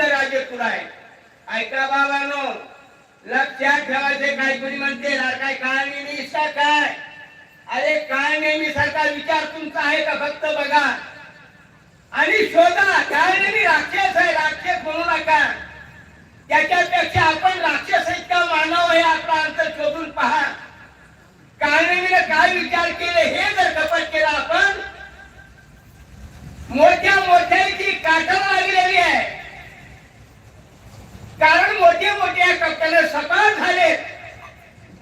माझं राज्य तुला आहे. ऐका बाबानो लक्षात ठेवायचे काय कोणी म्हणते "अरे काय काळ काय? अरे काय नेहमी सारखा विचार तुमचा आहे का? फक्त बघा. आणि शोधा काय नेहमी राक्षस आहे राक्षस म्हणू नका. त्याच्यापेक्षा आपण राक्षस इतका मानव हे आपला अर्थ शोधून पहा. काळनेमीने काय विचार केले हे जर कपट केलं आपण मोठ्या मोठ्याची काठा लागलेली आहे. कारण मोठे मोठे या कप्प्याने सकाळ झाले.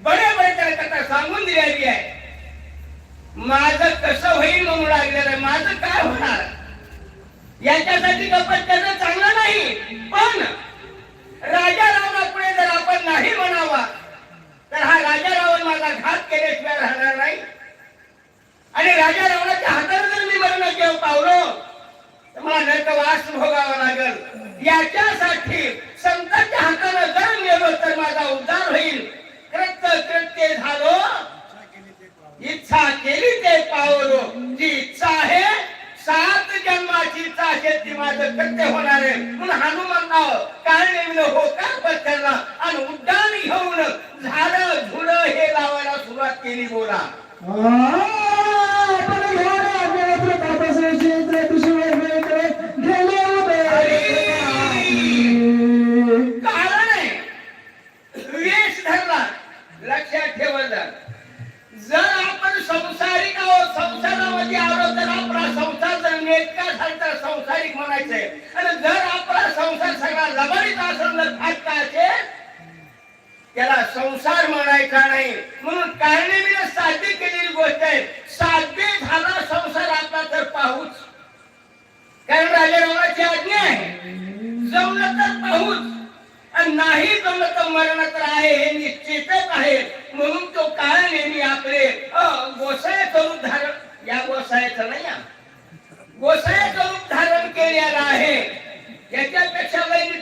बडे बडे त्याला कथा सांगून दिलेली आहे. माझं कसं होईल म्हणून लागलेलं आहे माझं काय होणार? याच्यासाठी कपट करणं चांगलं नाही. पण राजा रावणापुढे जर आपण नाही म्हणावा तर हा राजा रावण माझा घात केल्याशिवाय राहणार नाही. आणि राजा रावणाच्या हाताने जर मी मरण केलं पावलं तर मला नरकवास भोगावा लागल. याच्यासाठी संतांच्या हाताने जर गेलो तर माझा उद्धार होईल. कृत्य कृत्य झालो. इच्छा केली ते पावलो. जी इच्छा आहे सात जन्माची इच्छा आहे ती माझं कृत्य होणार आहे. म्हणून हनुमान नाव काय नेमलं हो का पत्करला आणि उड्डाण घेऊन झाड झुड हे लावायला सुरुवात केली बोला. नाही जमलं तर मरण तर आहे हे निश्चितच आहे. म्हणून तो काळ नेहमी आपले गोसाळ्याचं रूप धारण या गोसाळ्याचं नाही. गोसाळ्याचं रूप धारण केलेलं आहे. याच्यापेक्षा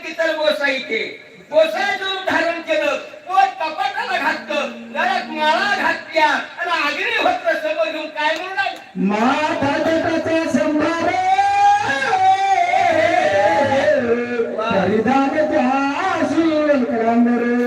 इतर गोसाई ते. गोसाळ्याचं रूप धारण केलं पोट कपाटाला घातलं घरात माळा घातल्या आणि अग्निहोत्र समोर घेऊन काय म्हणून? संभार परिधान Grande Rey.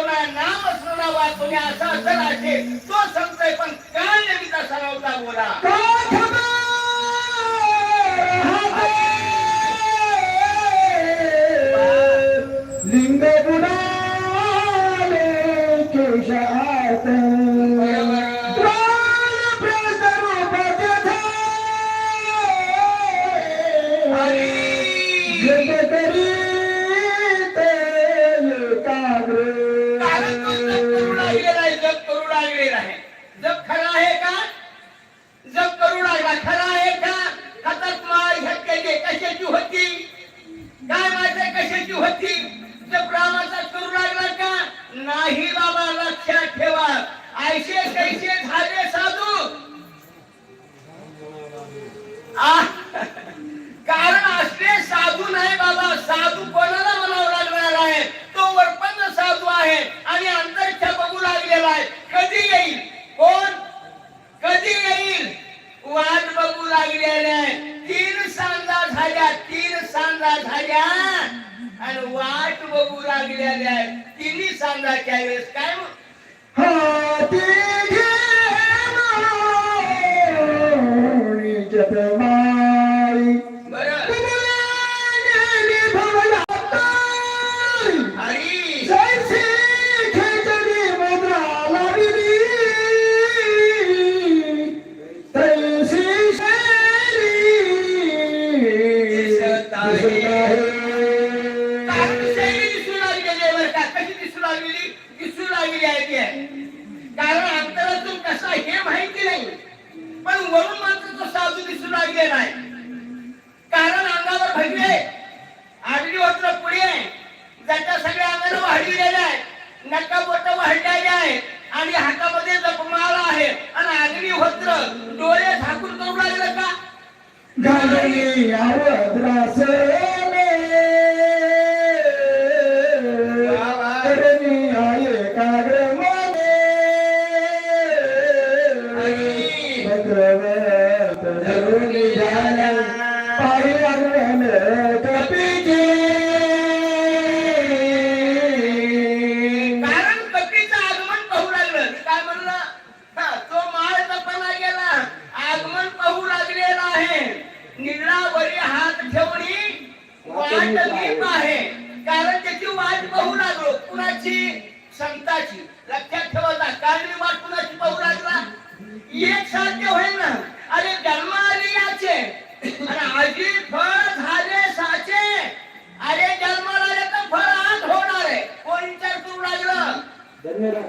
ना नाम स्मरणा वाचुने असा असेल तो संत पण काय नेहमी तसा बोला माहिती होती जग रामाचा करू लागला का? नाही बाबा लक्षात ठेवा. ऐसे कैसे झाले साधू आ, कारण असले साधू नाही बाबा साधू कोणाला म्हणावं लागणार आहे तो वरपन्न साधू आहे आणि अंतरच्या बघू लागलेला आहे कधी येईल कोण कधी येईल वाट बघू लागलेले आहे तीन सांगा झाल्या तीन सांगा झाल्या आणि वाट बघू लागलेल्या आहेत. तिन्ही सांगा वेळेस काय Ali, I would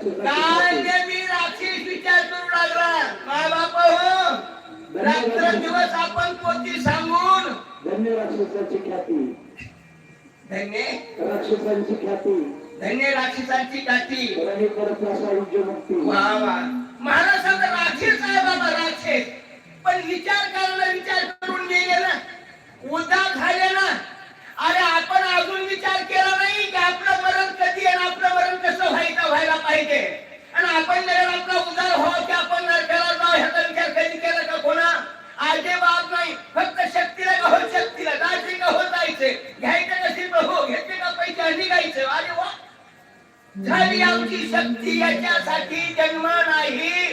धन्य राक्षस काय ते मी राक्षस विचार करू लागला माय बाप हो? रात्र दिवस आपण पोती सांगून. धन्य राक्षसाची ख्याती. धन्य. राक्षसांची ख्याती. धन्य राक्षसांची गाठी आणि परत असा युद्ध मुक्ती. वा वा. महाराष्ट्रात राक्षस आहे बाबा राक्षस पण विचार करायला विचार करून गेले ना उद्धार झाले ना अरे आपण अजून विचार केला नाही की आपलं मरण कधी आणि आपलं मरण कसं व्हायचं व्हायला पाहिजे. आणि आपण जर आपला उदार व्हावा हो की आपण नरकाला जाऊ ह्याचा विचार कधी केला का कोणा? आजे बाप नाही फक्त शक्तीला का हो शक्तीला जायचे का हो जायचे. घ्यायचं नसेल तर हो घेतले का पैसे आणि निघायचे अरे वा. झाली आमची शक्ती याच्यासाठी जन्म नाही.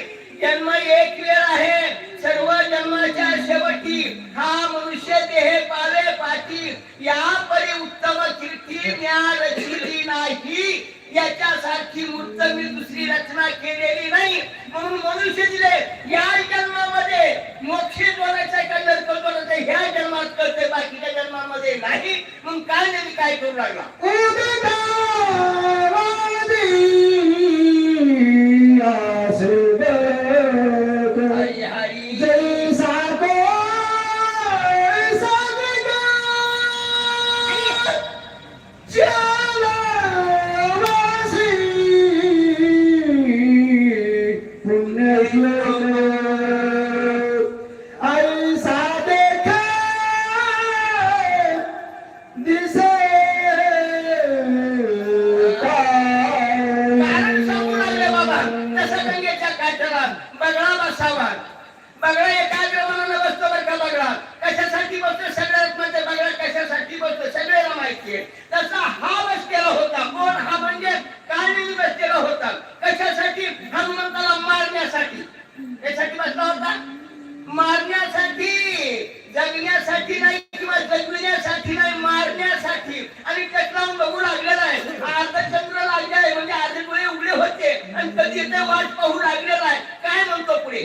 जगण्यासाठी नाही किंवा जगविण्यासाठी नाही मारण्यासाठी. आणि कसला बघू लागलेला आहे. अर्धचंद्र लागले आहे म्हणजे अर्धे डोळे उघडे होते. आणि कधी ते वाट पाहू लागलेला आहे. काय म्हणतो पुढे?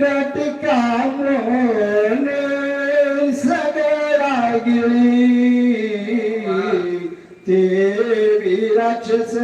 गटका मोने सगळा गिळी. ते राक्षस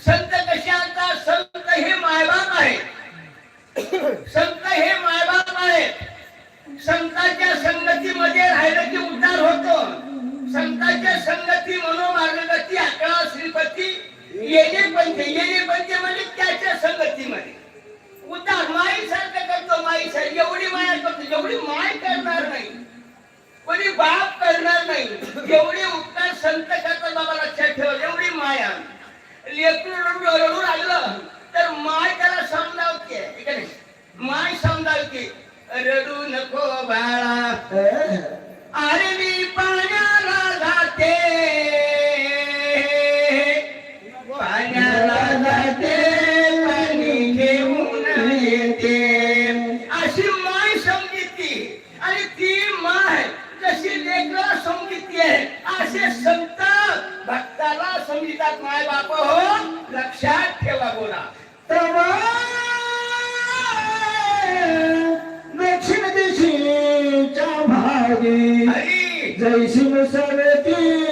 संत कशाचा संत हे मायबाप आहे संत हे मायबाप आहे संतांच्या संगतीमध्ये राहिलं की उद्धार होतो. संतांच्या संगती मनोमार्गती अकरा श्रीपती येणे पंचे येणे पंचे म्हणजे त्याच्या संगतीमध्ये. उद्धार माई सारखं करतो माई सर एवढी माया करतो एवढी माय करणार नाही. कोणी बाप करणार नाही. एवढे उपकार संत करतात बाबा लक्षात ठेवा एवढी माया. लेकरू रडू रडू लागलं तर माय त्याला समजावते. माय समजावते. रडू नको बाळा. आरवी पाण्याला जाते. पाण्याला जाते पाणी घेऊन येते. अशी माय संगीती. आणि ती माय जशी लेकर संगीती आहे असे संत भक्ताला समजितात माय बाप हो लक्षात ठेवा बोला. तर जैसी सरती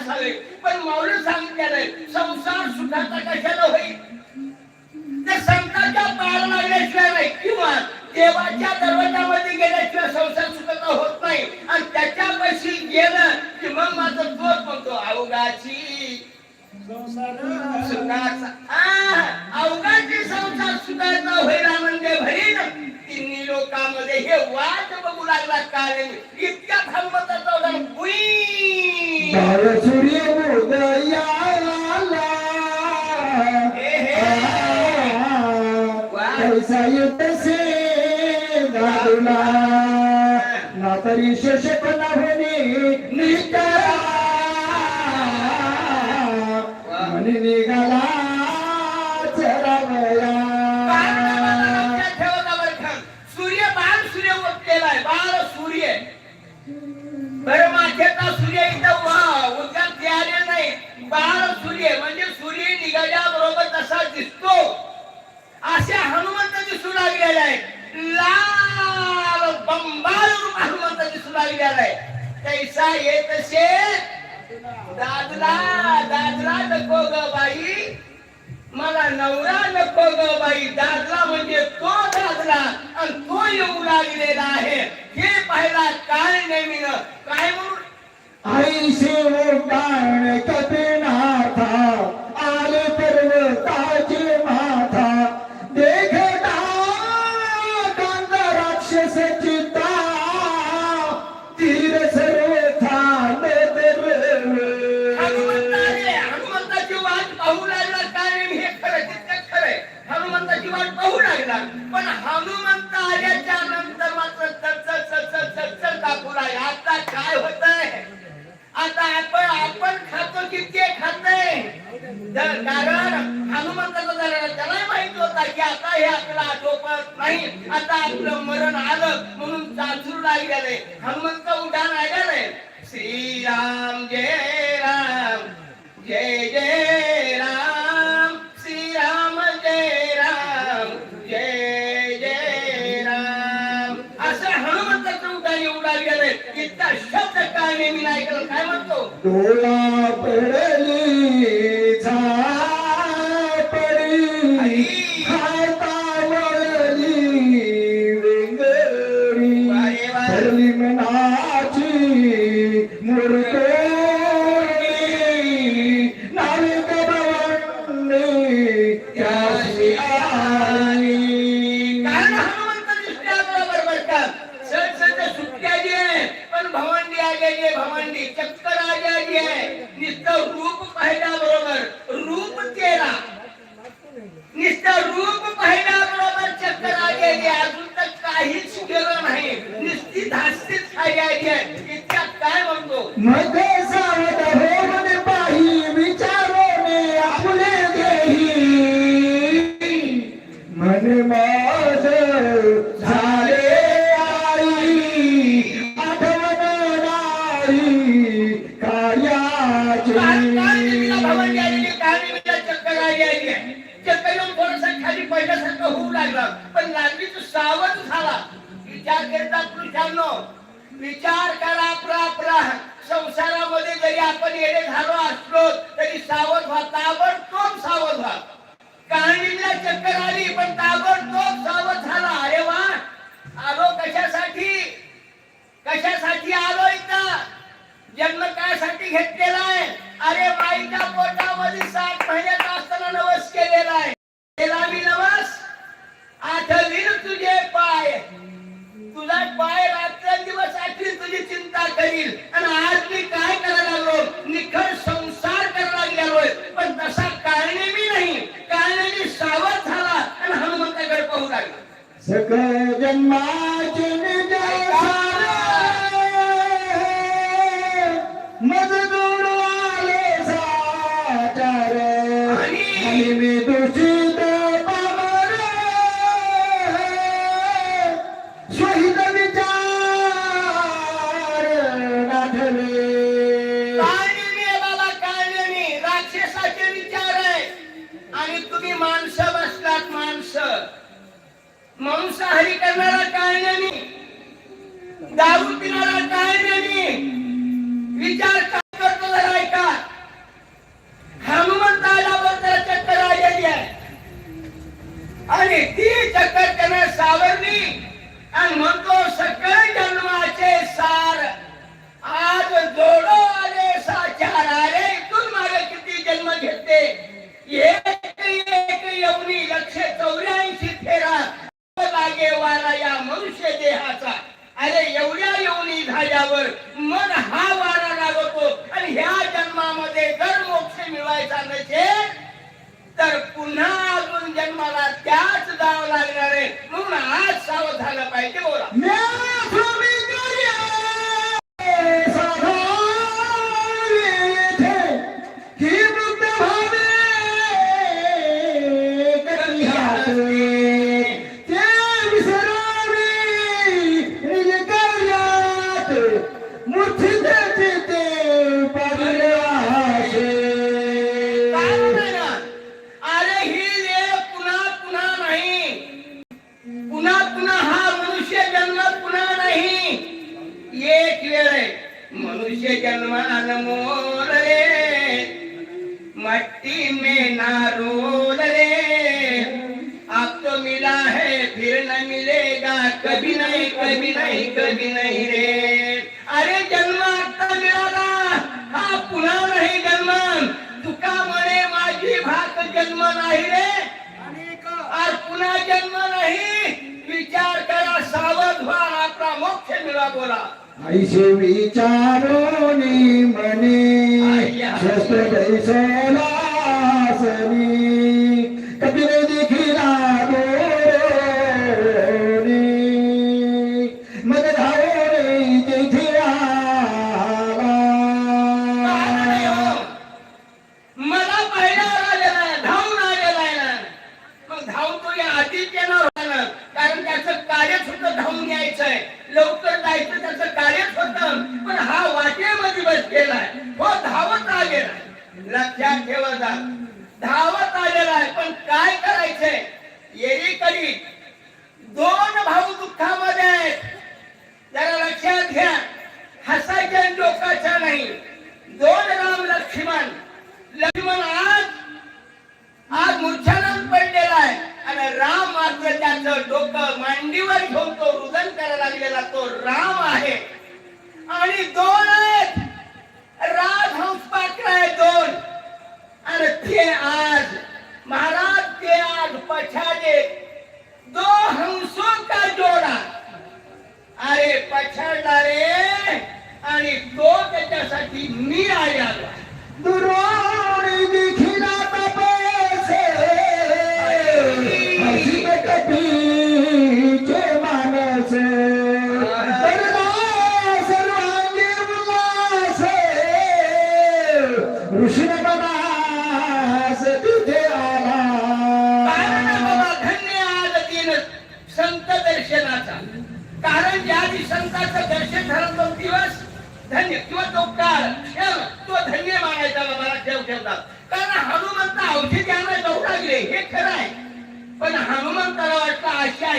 असावे पण मौल सांगितलेलं संसार सुखाचा कशाला होईल? ते संतांच्या पार लागल्याशिवाय नाही. किंवा देवाच्या दरवाजामध्ये गेल्याशिवाय संसार सुखाचा होत नाही. आणि त्याच्यापाशी गेलं मग माझा अवघाची संसार सुखाचा होईल म्हणजे तिन्ही लोकांमध्ये हे वाट बघू लागला कारण इतक्या थांबत होता ಸಯುತ ಸೇನಾ ನತರಿ ಶಶಕನ ಹನಿ ऐकले हनुमंत उठान ऐकले श्रीराम जय राम. जय जय राम. श्रीराम जय राम. जय जय राम. असं हनुमंताचं उठाने उडाल गेले. इतका शब्द काय मी ऐकलं. काय म्हणतो? सावध झाला. विचार करता पुरुषांनो विचार करा प्राप्रा. संसारामध्ये जरी आपण येणे झालो असलो तरी सावध व्हा ताबडतोब सावध व्हा. कारणीला चक्कर आली पण ताबडतोब सावध झाला. अरे वा! आलो कशासाठी? कशासाठी आलो इथं? जन्म कायसाठी घेतलेला आहे. अरे बाईच्या पोटामध्ये सात महिन्यात असताना नवस केलेला आहे. केला मी नवस? आठवीन तुझे पाय. तुला पाय रात्रंदिवस आठवीन तुझी चिंता करील. आणि आज मी काय करायला लागलो? निखळ संसार करायला लागलोय पण तसा कारणे मी नाही. कारणे सावध झाला आणि हनुमंताकडे पाहू लागला. सगळं आणि ती चक्कर त्याने सावरली आणि म्हणतो सगळे जन्माचे सार आज जोडो आले साचार. आले इथून मागे किती जन्म घेते? एक एक एवढी लक्षे चौऱ्याऐंशी फेरा. लागे वारा या मनुष्य देहाचा. अरे एवढ्या येऊनी झाल्यावर मन हा वारा लागतो. आणि ह्या जन्मामध्ये जर मोक्ष मिळवायचा नसेल तर पुन्हा अजून जन्माला त्याच जावं लागणार आहे. म्हणून आज सावध झालं पाहिजे बोला. मोक्ष मिळा बोला ऐसे विचारोनी मने शस्त्र दैसलासनी कपिल लक्षात ठेवा जा. धावत आलेला आहे पण काय करायचंय? येरीकडे दोन भाऊ दुःखामध्ये आहेत. जरा लक्षात घ्या. हसायच्या लोकाच्या नाही. दोन राम लक्ष्मण. लक्ष्मण आज आज मूर्छानात पडलेला आहे. आणि राम मात्र त्याचं डोकं मांडीवर घेऊन तो रुदन करायला लागलेला तो राम आहे. आणि दोन आहेत. राज हंस पात्र दोन। आणि ते आज महाराज ते आज पछाडे। दो हंसों का जोडा। अरे पछाडला रे आणि तो त्याच्यासाठी मी आया। दुरो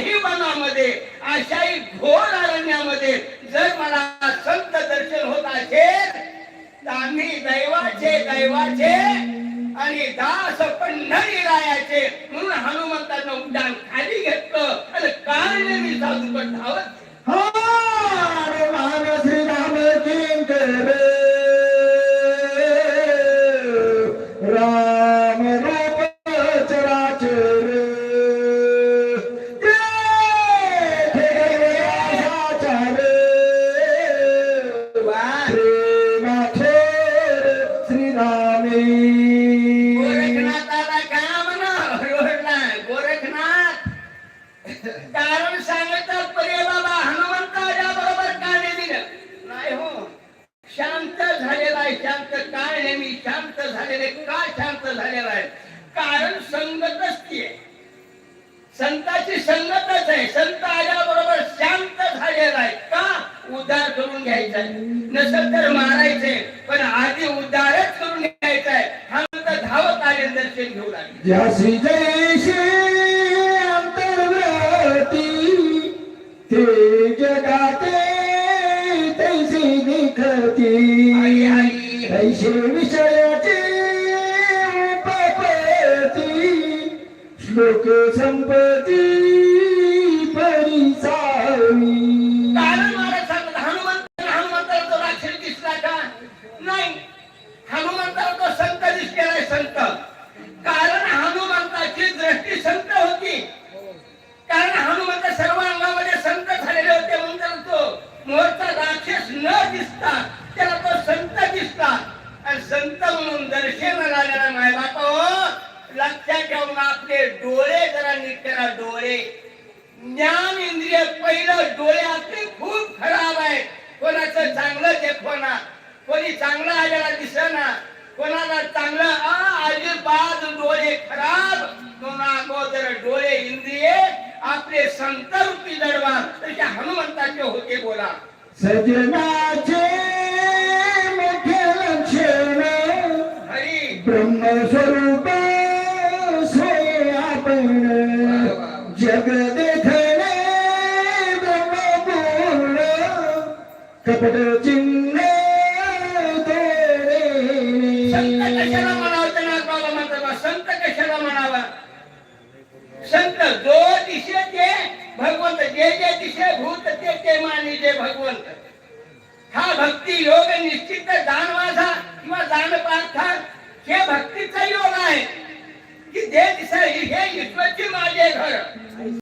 अशाही मनामध्ये अशाही घोर अरण्यामध्ये जर मला संत दर्शन होत असेल तर आम्ही दैवाचे दैवाचे आणि दास पंढरी रायाचे म्हणून हनुमंतांना उड्डाण खाली घेतलं. आणि काळने मी साधूकड 也是 सजना जे मिठल ब्रह्म स्वरूप से आपण जग देखने ब्रह्म पूर्ण कपट चिन्ह ते मानी ते भगवंत. हा भक्ती योग निश्चित जाणवासा किंवा जाणपार्था हे भक्तीचा योग आहे. की जे दिसाय हे ईश्वरची माझे घर.